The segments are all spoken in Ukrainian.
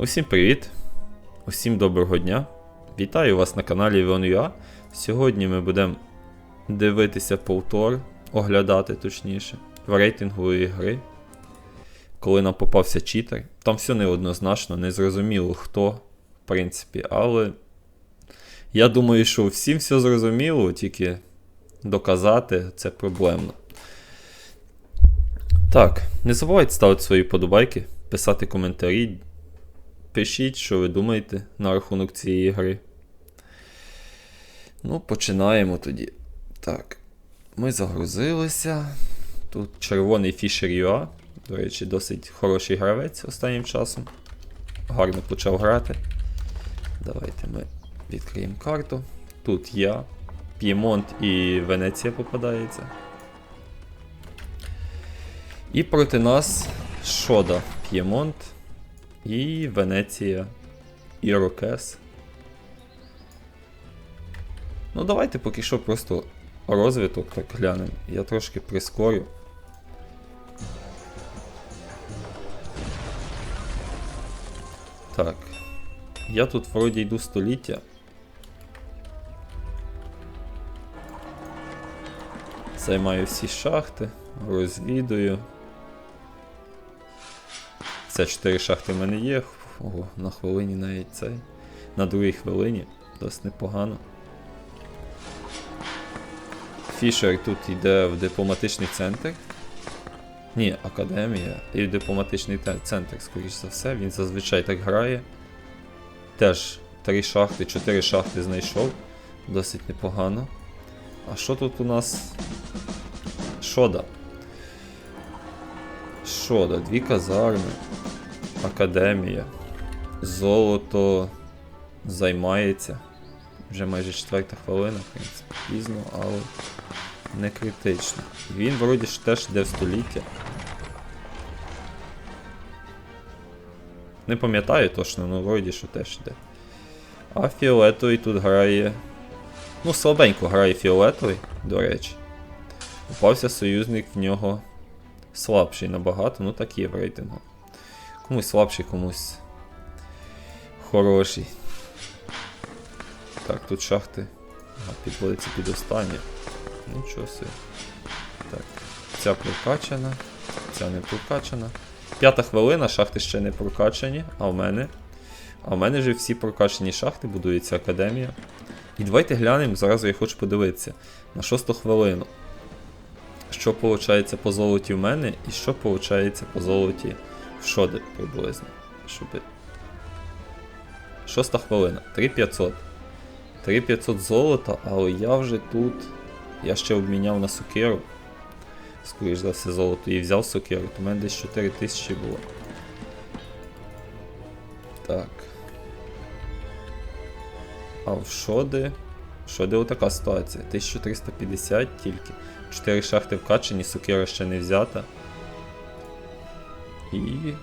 Усім привіт! Усім доброго дня! Вітаю вас на каналі Іван.ua. Сьогодні ми будемо дивитися повтор, оглядати точніше, в рейтингової гри. Коли нам попався читер. Там все неоднозначно, не зрозуміло хто, в принципі, але я думаю, що всім все зрозуміло, тільки доказати це проблемно. Так, не забувайте ставити свої подобайки, писати коментарі. Пишіть, що ви думаєте на рахунок цієї гри. Ну, починаємо тоді. Так. Ми загрузилися. Тут червоний Fisher UA. До речі, досить хороший гравець останнім часом. Гарно почав грати. Давайте ми відкриємо карту. Тут я, П'ємонт і Венеція попадається. І проти нас Шода П'ємонт і Венеція Ірокес. Ну, давайте поки що просто розвиток так глянемо. Я трошки прискорю. Так. Я тут вроді йду століття. Займаю всі шахти, розвідую. Це 4 шахти в мене є. Ого, на хвилині навіть цей. На другій хвилині. Досить непогано. Фішер тут йде в дипломатичний центр. Ні, академія і в дипломатичний центр, скоріш за все. Він зазвичай так грає. Теж 3 шахти, 4 шахти знайшов. Досить непогано. А що тут у нас? Шода. Шода, дві казарми. Академія. Золото займається. Вже майже четверта хвилина, в принципі, пізно, але не критично. Він вроді ж теж йде в століття. Не пам'ятаю точно, але вроді що теж йде. А фіолетовий тут грає. Ну, слабенько грає фіолетовий, до речі. Попався союзник в нього слабший набагато, ну так є в рейтингу. Комусь слабший, комусь хороший. Так, тут шахти. Ага, підводиться під останнє. Нічого собі. Так. Ця прокачана, ця не прокачана. П'ята хвилина, шахти ще не прокачані, а в мене. А в мене вже всі прокачані шахти, будується академія. І давайте глянемо, зараз я хочу подивитися на шосту хвилину. Що виходить по золоті в мене і що виходить по золоті в шоди приблизно. Щоб... Шоста хвилина. 3500. 3500 золота, але я вже тут. Я ще обміняв на сокиру. Скоріш за все золото і взяв сокиру, то в мене десь 4000 було. Так. А в шоди. Шоди отака ситуація. 1350 тільки. 4 шахти вкачені, сокира ще не взята. І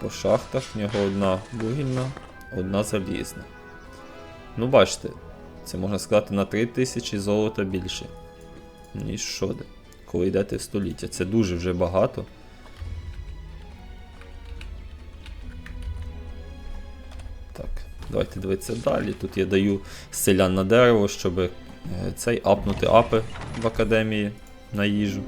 по шахтах в нього одна вугільна, одна залізна. Ну, бачите, це можна сказати на 3000 золота більше, ніж шоди. Коли йдете в століття. Це дуже вже багато. Так, давайте дивитися далі. Тут я даю селян на дерево, щоб е, цей апнути апи в академії на їжу.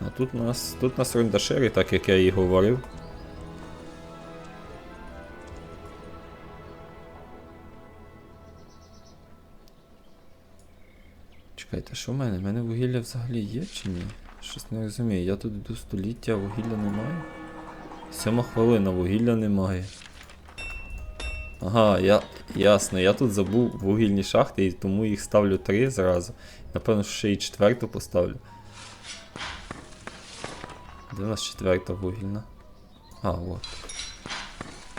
А тут у нас тут у нас рундашери, так як я і говорив. Чекайте, що в мене? У мене вугілля взагалі є чи ні? Щось не розумію. Я тут йду століття, вугілля немає. Сьома хвилина, вугілля немає. Ага, я, ясно, я тут забув вугільні шахти і тому їх ставлю три зразу. Напевно, ще і четверту поставлю. Де у нас четверта вугільна? А, от.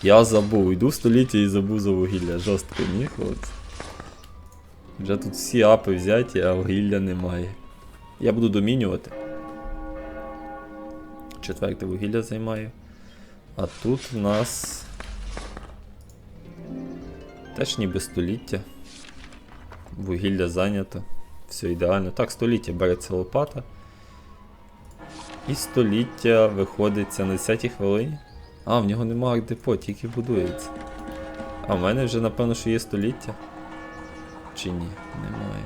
Я забув, йду в століття і забув за вугілля. Жорстко, ні, хлопці. Вже тут всі апи взяті, а вугілля немає. Я буду домінювати. Четверте вугілля займаю. А тут в нас. Теж ніби століття. Вугілля зайнято. Все ідеально. Так, століття береться лопата. І століття виходиться на 10 хвилині. А, в нього немає депо, тільки будується. А в мене вже напевно, що є століття. Чи ні? Немає.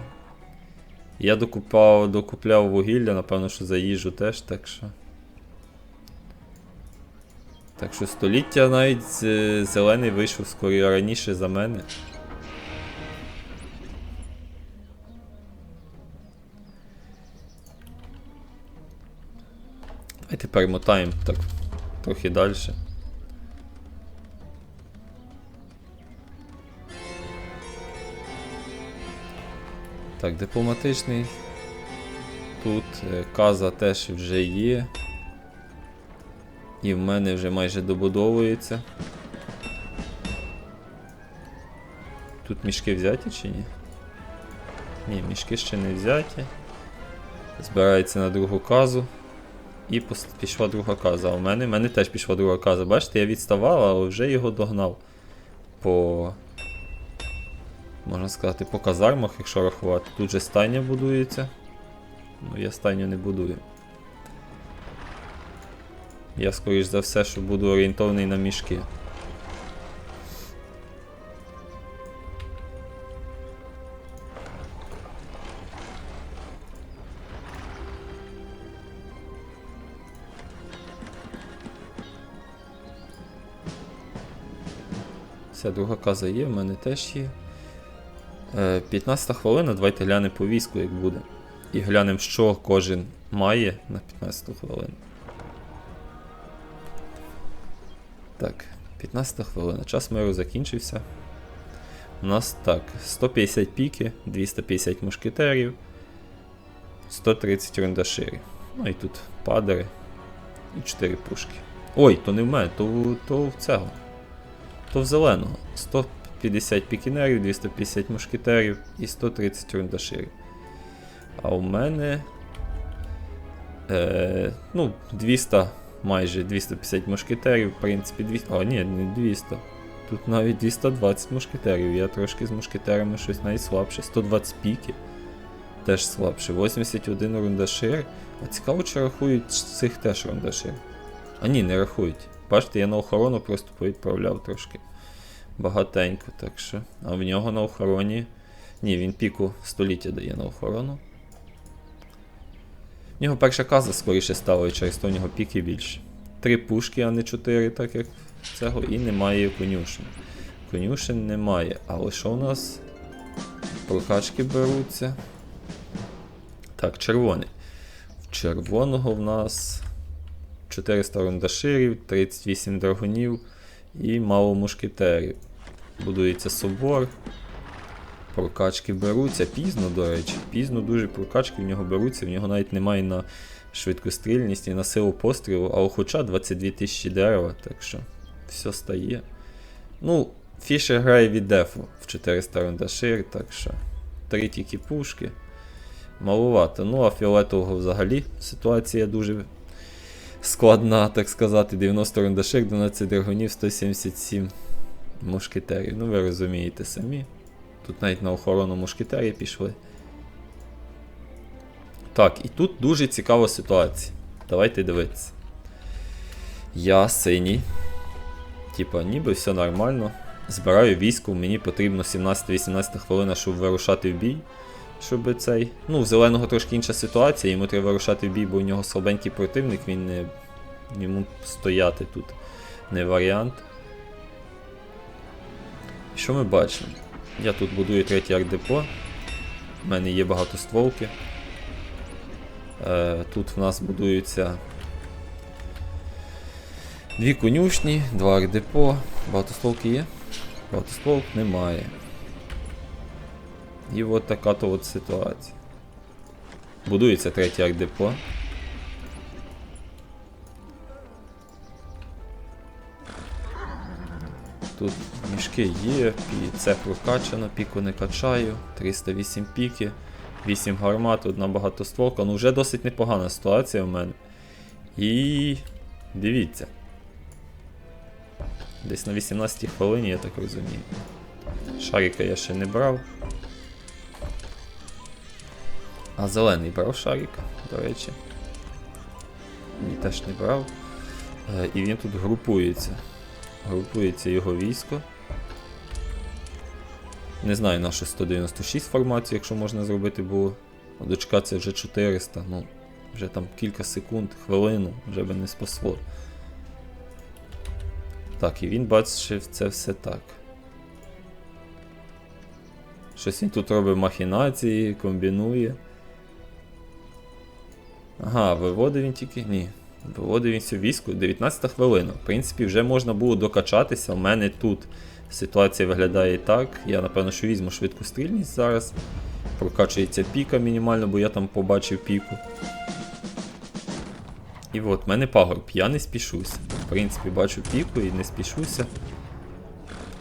Я докупав, докупляв вугілля, напевно, що за їжу теж, так що. Так що століття навіть зелений вийшов скоріше раніше за мене. Давайте перемотаємо так трохи далі. Так, дипломатичний. Тут е, каза теж вже є. І в мене вже майже добудовується. Тут мішки взяті чи ні? Ні, мішки ще не взяті. Збирається на другу казу. І пішла друга каза. А у мене, в мене теж пішла друга каза. Бачите, я відставав, але вже його догнав. По. Можна сказати, по казармах, якщо рахувати. Тут же стайня будується. Ну, я стайню не будую. Я, скоріш за все, що буду орієнтований на мішки. Все, друга каза є, в мене теж є. Е, 15 хвилина, давайте глянемо по війську, як буде. І глянемо, що кожен має на 15 хвилину. Так, 15 хвилина. Час миру закінчився. У нас так, 150 піки, 250 мушкетерів, 130 рундаширів. Ну і тут падери і 4 пушки. Ой, то не в мене, то, то в цього. То в зеленого. 150 пікінерів, 250 мушкетерів і 130 рундаширів. А у мене. Е, ну, 200, майже 250 мушкетерів, в принципі, 200. А, ні, не 200. Тут навіть 220 мушкетерів. Я трошки з мушкетерами щось найслабше. 120 піки. Теж слабше. 81 рундашир. А цікаво, чи рахують цих теж рундашир. А ні, не рахують. Бачите, я на охорону просто повідправляв трошки. Багатенько, так що. А в нього на охороні. Ні, він піку століття дає на охорону. В нього перша каза скоріше стала, і через то в нього піки більше. Три пушки, а не чотири, так як цього, і немає конюшень. Конюшень немає. Але що у нас? Прокачки беруться. Так, червоний. В червоного в нас 400 рундаширів, 38 драгунів і мало мушкетерів. Будується собор. Прокачки беруться пізно, до речі. Пізно дуже прокачки в нього беруться, в нього навіть немає на швидкострільність і на силу пострілу, а хоча 22 тисячі дерева, так що все стає. Ну, Фішер грає від дефу в 400 рундашир, так що три тільки пушки. Малувато. Ну, а фіолетового взагалі ситуація дуже складна, так сказати. 90 рундашир, 12 драгонів, 177 мушкетерів. Ну, ви розумієте самі. Тут навіть на охорону мушкетері пішли. Так, і тут дуже цікава ситуація. Давайте дивитися. Я синій. Типа, ніби все нормально. Збираю військо, мені потрібно 17-18 хвилина, щоб вирушати в бій. Щоб цей. Ну, в зеленого трошки інша ситуація, йому треба вирушати в бій, бо у нього слабенький противник, він не. Йому стояти тут не варіант. І що ми бачимо? Я тут будую третій арт-депо. У мене є багатостволки. Е, тут в нас будуються дві конюшні, два арт-депо. Багатостволки є? Багатостволк немає. І от така то от ситуація. Будується третій арт-депо. Тут мішки є, пі- це прокачано, піку не качаю, 308 піки, 8 гармат, одна багатостволка. Ну вже досить непогана ситуація в мене. І дивіться. Десь на 18 хвилині, я так розумію. Шарика я ще не брав. А зелений брав шарик, до речі. ні, теж не брав. Е, і він тут групується. Групується його військо. Не знаю на що 196 формацію, якщо можна зробити було. Це вже 400, ну, вже там кілька секунд, хвилину, вже би не спасло. Так, і він бачив це все так. Щось він тут робить махінації, комбінує. Ага, виводив він тільки. Ні. Виводив він всю війську. 19 хвилина. В принципі, вже можна було докачатися. У мене тут ситуація виглядає так. Я напевно, що візьму швидку стрільність зараз. Прокачується піка мінімально, бо я там побачив піку. І от, в мене пагорб, я не спішуся. В принципі, бачу піку і не спішуся.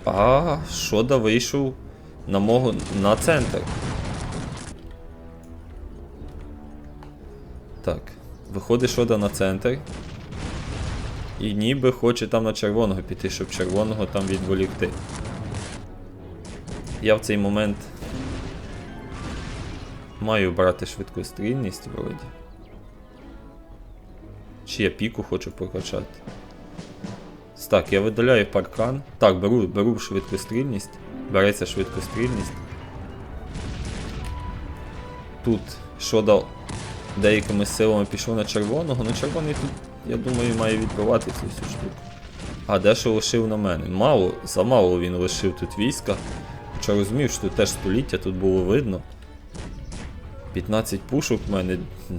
А Шода вийшов на мого на центр. Так, виходить Шода на центр. І ніби хоче там на червоного піти, щоб червоного там відволікти. Я в цей момент маю брати швидку стрільність вроді. Чи я піку хочу прокачати? Так, я видаляю паркан. Так, беру, беру швидкострільність. Береться швидкострільність. Тут Шода деякими силами пішов на червоного, ну червоний тут, я думаю, має відбивати цю всю штуку. А де що лишив на мене? Мало, замало він лишив тут війська. Хоча розумів, що тут теж століття, тут було видно. 15 пушок в мене,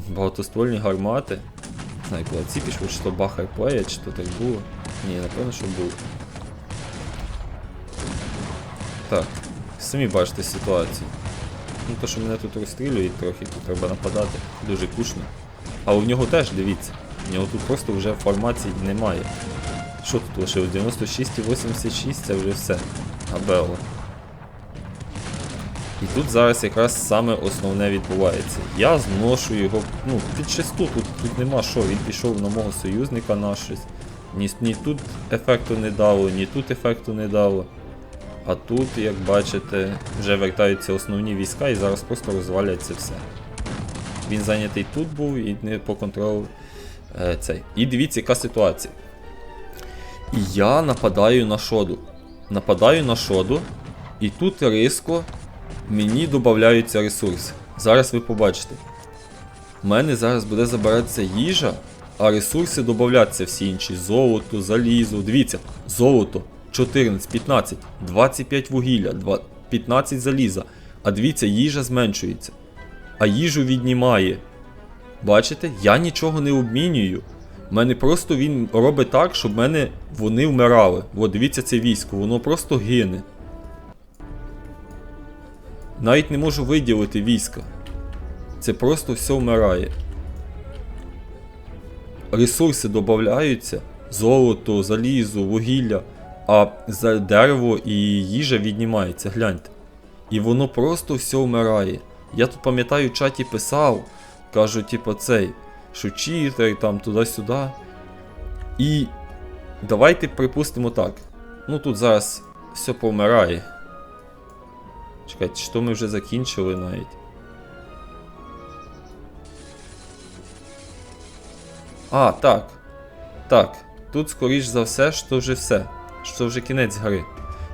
багатоствольні гармати. Не знаю, коли ці пішли, чи то бахар плея, чи то так було. Ні, напевно, що було. Так, самі бачите ситуацію. Ну то, що мене тут розстрілюють трохи, тут треба нападати. Дуже кушно. А у нього теж, дивіться, у нього тут просто вже формацій немає. Що тут лишилось? 96 і 86 це вже все. Абело. І тут зараз якраз саме основне відбувається. Я зношу його, ну, під шесту тут, тут нема що, він пішов на мого союзника на щось. Ні, ні тут ефекту не дало, ні тут ефекту не дало. А тут, як бачите, вже вертаються основні війська і зараз просто розваляться все. Він зайнятий тут був і не по контролю цей. І дивіться, яка ситуація. І я нападаю на шоду. Нападаю на шоду, і тут різко мені додаються ресурси. Зараз ви побачите. У мене зараз буде забиратися їжа, а ресурси додаються всі інші. Золото, залізо. Дивіться, золото 14, 15, 25 вугілля, 15 заліза. А дивіться, їжа зменшується. А їжу віднімає. Бачите, я нічого не обмінюю. У мене просто він робить так, щоб мене вони вмирали. От дивіться це військо, воно просто гине. Навіть не можу виділити війська. Це просто все вмирає. Ресурси додаються, золото, залізо, вугілля, а за дерево і їжа віднімається, гляньте. І воно просто все вмирає. Я тут пам'ятаю, в чаті писав, кажу, типу, цей, що читер, там туди-сюди. І давайте припустимо так. Ну тут зараз все повмирає. Чекайте, що ми вже закінчили навіть. А, так. Так. Тут, скоріш за все, що вже все. Що вже кінець гри.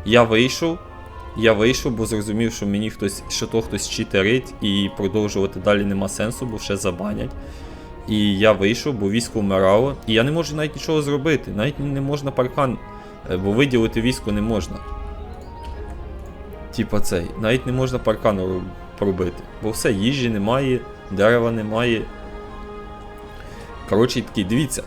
Я вийшов. Я вийшов, бо зрозумів, що мені хтось, що то хтось читерить, і продовжувати далі нема сенсу, бо ще забанять. І я вийшов, бо військо вмирало. І я не можу навіть нічого зробити. Навіть не можна паркан, е, бо виділити військо не можна. Типа цей. Навіть не можна паркану пробити. Бо все, їжі немає, дерева немає. Коротше, такий, дивіться.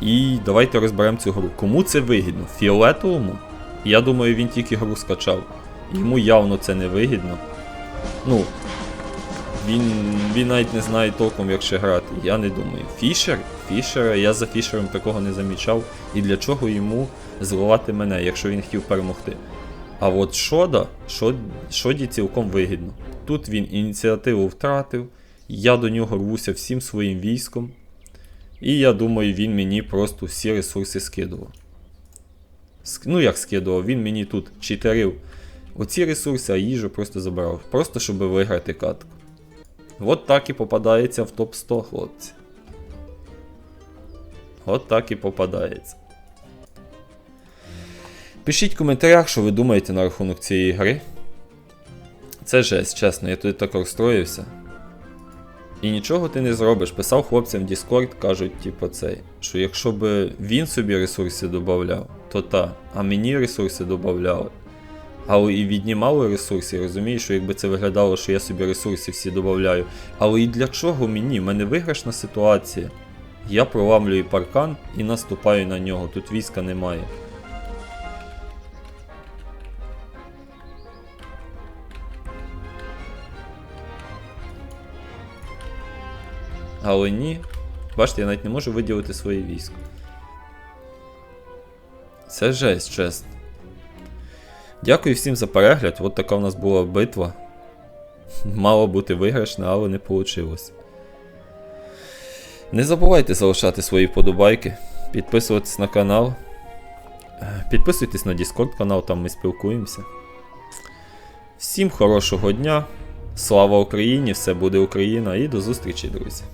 І давайте розберемо цю гру. Кому це вигідно? Фіолетовому? Я думаю, він тільки гру скачав. Йому явно це не вигідно. Ну, він, він навіть не знає толком, як ще грати. Я не думаю. Фішер? Фішера, я за Фішером такого не замічав. І для чого йому зливати мене, якщо він хотів перемогти. А от Шода, Шод, Шоді цілком вигідно. Тут він ініціативу втратив, я до нього рвуся всім своїм військом. І я думаю, він мені просто всі ресурси скидував. Ну як скидував, він мені тут читерив оці ресурси, а їжу просто забирав. Просто щоб виграти катку. От так і попадається в топ 100, хлопці. От так і попадається. Пишіть в коментарях, що ви думаєте на рахунок цієї гри. Це жесть, чесно, я тут так розстроївся. І нічого ти не зробиш. Писав хлопцям в Discord, кажуть, типу, цей, що якщо б він собі ресурси додавав, то та, а мені ресурси додавали. Але і віднімали ресурси, розумієш, що якби це виглядало, що я собі ресурси всі додаю. Але і для чого мені? У мене виграшна ситуація. Я проламлюю паркан і наступаю на нього. Тут війська немає. Але ні. Бачите, я навіть не можу виділити своє військо. Це жесть, чесно. Дякую всім за перегляд. От така в нас була битва. Мало бути виграшна, але не вийшло. Не забувайте залишати свої вподобайки, підписуватись на канал. Е, Підписуйтесь на Discord канал, там ми спілкуємося. Всім хорошого дня. Слава Україні! Все буде Україна і до зустрічі, друзі!